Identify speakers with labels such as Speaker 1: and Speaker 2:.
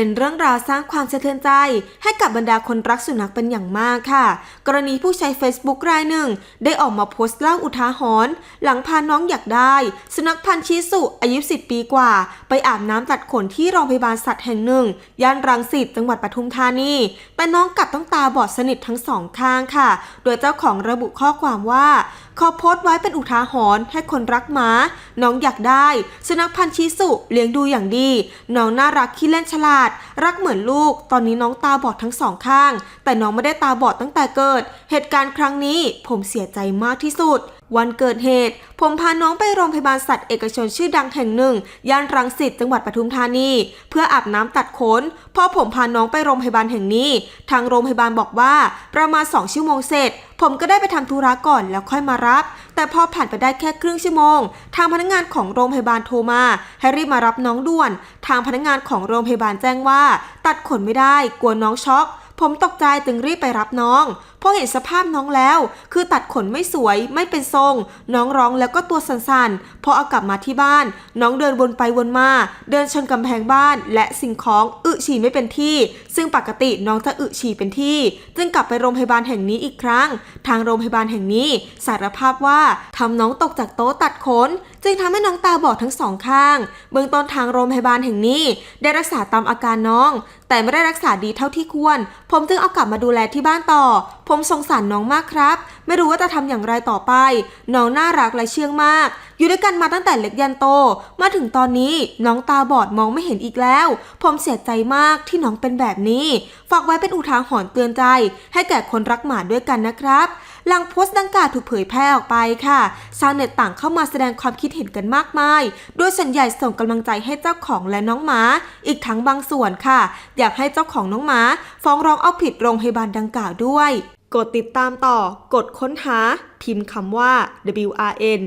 Speaker 1: เป็นเรื่องราวสร้างความสะเทือนใจ ให้กับบรรดาคนรักสุนัขเป็นอย่างมากค่ะ กรณีผู้ใช้ Facebook รายหนึ่ง ได้ออกมาโพสต์เล่าอุทาหรณ์หลังพาน้องอยากได้ สุนัขพันธุ์ชิสุอายุ 10 ปีกว่า ไปอาบน้ำตัดขนที่โรงพยาบาลสัตว์แห่งหนึ่ง ย่านรังสิตจังหวัดปทุมธานี แต่น้องกลับต้องตาบอดสนิททั้งสองข้างค่ะ โดยเจ้าของระบุข้อความว่า ขอโพสต์ไว้เป็นอุทาหรณ์ให้คนรักหมา น้องอยากได้สุนัขพันธุ์ชิสุเลี้ยงดูอย่างดี น้องน่ารักขี้เล่นฉลาด รักเหมือนลูก ตอนนี้น้องตาบอดทั้งสองข้าง แต่น้องไม่ได้ตาบอดตั้งแต่เกิด เหตุการณ์ครั้งนี้ผมเสียใจมากที่สุด วันเกิดเหตุ ผมพาน้องไปโรงพยาบาลสัตว์เอกชนชื่อดังแห่งหนึ่ง ย่านรังสิตจังหวัดปทุมธานี เพื่ออาบน้ำตัดขนพอผมพาน้องไปโรงพยาบาลแห่งนี้ ทางโรงพยาบาลบอกว่า ประมาณ 2 ชั่วโมงเสร็จ ผมก็ได้ไปทำธุระก่อนแล้วค่อยมารับ แต่พอผ่านไปได้แค่ครึ่งชั่วโมง ทางพนักงานของโรงพยาบาลโทรมาให้รีบมารับน้องด่วน ทางพนักงานของโรงพยาบาลแจ้งว่า ตัดขนไม่ได้ กลัวน้องช็อกผมตกใจจึงรีบไปรับน้องพอเห็นสภาพน้องแล้ว คือตัดขนไม่สวยไม่เป็นทรง น้องร้องแล้วก็ตัวสั่นๆ พอเอากลับมาที่บ้าน น้องเดินวนไปวนมา เดินชนกำแพงบ้าน และสิ่งของอึฉี่ไม่เป็นที่ ซึ่งปกติน้องจะอึฉี่เป็นที่ จึงกลับไปโรงพยาบาลแห่งนี้อีกครั้ง ทางโรงพยาบาลแห่งนี้ สารภาพว่าทำน้องตกจากโต๊ะตัดขน จึงทำให้น้องตาบอดทั้งสองข้าง เบื้องต้นทางโรงพยาบาลแห่งนี้ ได้รักษาตามอาการน้อง แต่ไม่ได้รักษาดีเท่าที่ควร ผมจึงเอากลับมาดูแลที่บ้านต่อผมสงสารน้องมากครับ ไม่รู้ว่าจะทำอย่างไรต่อไป น้องน่ารักและเชื่องมาก อยู่ด้วยกันมาตั้งแต่เล็กยันโต มาถึงตอนนี้น้องตาบอดมองไม่เห็นอีกแล้ว ผมเสียใจมากที่น้องเป็นแบบนี้ ฝากไว้เป็นอุทาหรณ์เตือนใจ ให้แก่คนรักหมาด้วยกันนะครับ หลังโพสต์ดังกล่าวถูกเผยแพร่ออกไปค่ะ ชาวเน็ตต่างเข้ามาแสดงความคิดเห็นกันมากมาย โดยส่วนใหญ่ส่งกำลังใจให้เจ้าของและน้องหมา อีกทั้งบางส่วนค่ะ อยากให้เจ้าของน้องหมา ฟ้องร้องเอาผิดโรงพยาบาลดังกล่าวด้วย กดติดตามต่อกดค้นหาพิมพ์คำว่า WRN